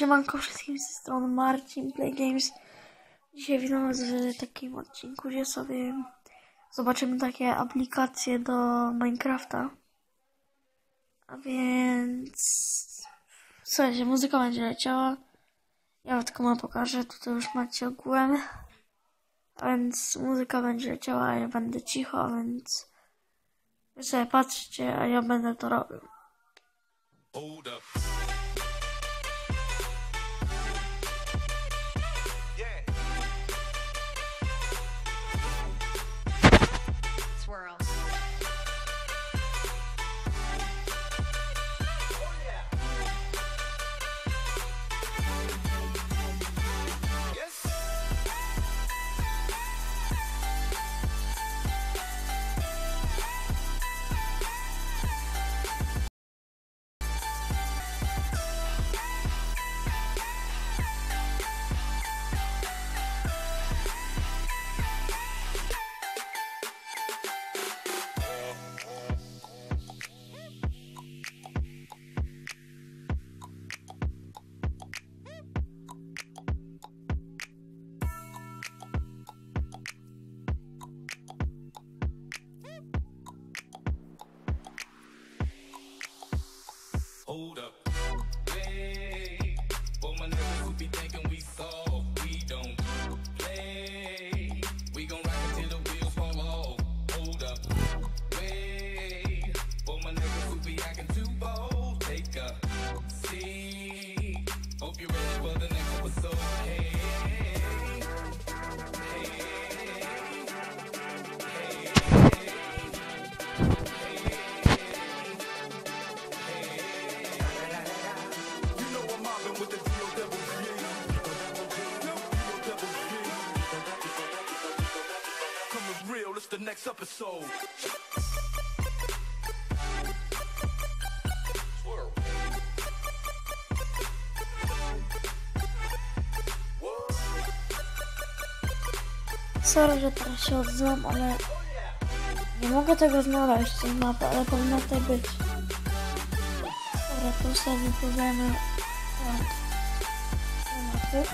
Siemanko wszystkim ze strony Marcin Play Games. Dzisiaj witam was w takim odcinku, gdzie sobie zobaczymy takie aplikacje do Minecrafta. A więc... Słuchajcie, muzyka będzie leciała. Ja wam tylko ma pokażę, tutaj już macie ogółem. A więc muzyka będzie leciała, a ja będę cicho, a więc... Wy sobie patrzcie, a ja będę to robił. Hold up. Hold up. Hey, for my niggas who be thinking we soft, we don't play. We gon' rock until the wheels fall off. Hold up. Wait, for my niggas who be acting too bold, take a seat. Hope you're ready for the next episode. Hey, the next episode. Sorry, że teraz się odzywam, ale nie mogę tego znaleźć, tej mapy, ale powinna tutaj być. Dobra, tu sobie wypływamy do mapy.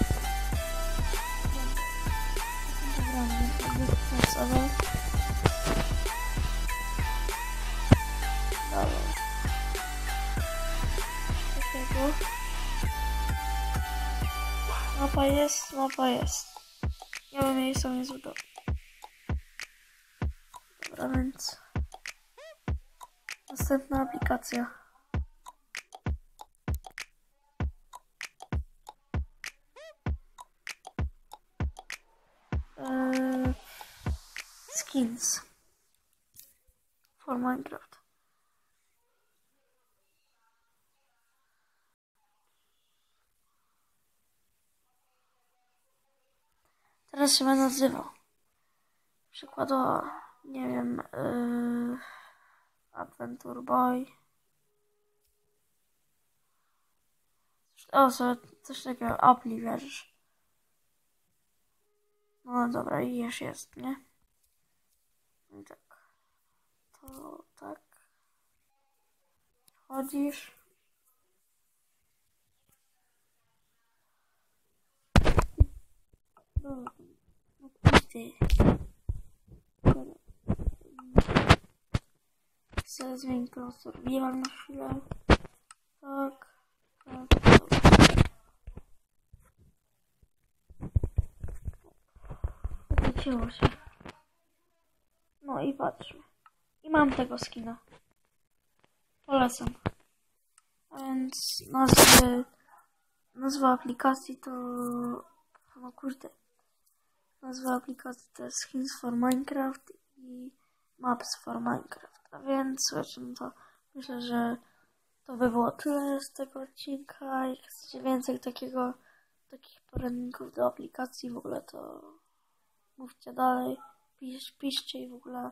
Dobra, nie będę sobie. Mapa jest, mapa jest. Ja bym jej sobie zbudował. Dobra, więc... Następna aplikacja. Eee, skins. For Minecraft. Teraz się będę nazywał. Przykładowo, nie wiem, yy, Adventure Boy. O, coś takiego, Appli, wiesz. No dobra, i już jest, nie? I tak. To tak. Wchodzisz. No ty. Dobra. Chcę zmienić tą survival na chwilę. Tak. Tak. Dobra. Wycięło się. No i patrzmy. I mam tego skina. Polecam. A więc nazwy, nazwa aplikacji to... No kurde. Nazwa aplikacji to jest Skins for Minecraft i Maps for Minecraft. A więc słuchajcie, to myślę, że to by było tyle z tego odcinka. Jak chcecie więcej takiego, takich poradników do aplikacji w ogóle, to mówcie dalej, pisz, piszcie i w ogóle.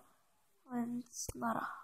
Więc nara.